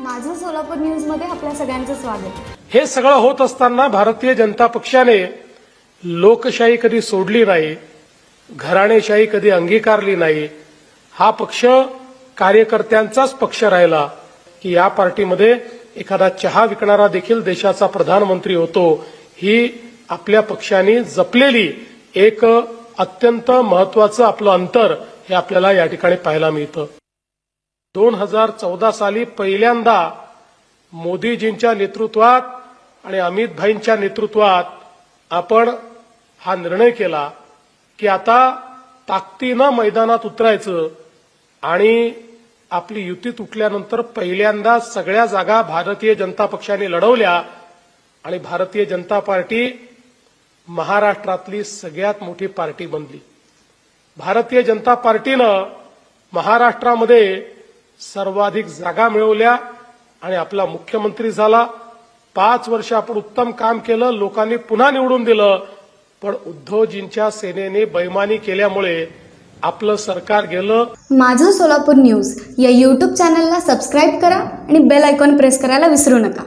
माझं सोलापूर न्यूजमध्ये आपल्या सगळ्यांचं स्वागत. हे सगळं होत असताना भारतीय जनता पक्षाने लोकशाही कधी सोडली नाही घराणेशाही कधी अंगीकारली नाही हा पक्ष कार्यकर्त्यांचाच पक्ष राहिला की या पार्टीमध्ये एखादा चहा विकणारा देखील देशाचा प्रधानमंत्री होतो. ही आपल्या पक्षाने जपलेली एक अत्यंत महत्वाचं आपलं अंतर हे आपल्याला या ठिकाणी पाहायला मिळतं. दोन हजार चौदा साली पहिल्यांदा मोदीजींच्या नेतृत्वात आणि अमित भाईंच्या नेतृत्वात आपण हा निर्णय केला की आता ताकदीनं मैदानात उतरायचं आणि आपली युती तुटल्यानंतर पहिल्यांदा सगळ्या जागा भारतीय जनता पक्षाने लढवल्या आणि भारतीय जनता पार्टी महाराष्ट्रातली सगळ्यात मोठी पार्टी बनली. भारतीय जनता पार्टीनं महाराष्ट्रामध्ये सर्वाधिक जागा मिळवल्या आणि आपला मुख्यमंत्री झाला. पाच वर्ष आपण उत्तम काम केलं लोकांनी पुन्हा निवडून दिलं. पण उद्धवजींच्या सेनेने बैमानी केल्यामुळे आपलं सरकार गेलं. माझं सोलापूर न्यूज या यूट्यूब चॅनलला सबस्क्राईब करा आणि बेल आयकॉन प्रेस करायला विसरू नका.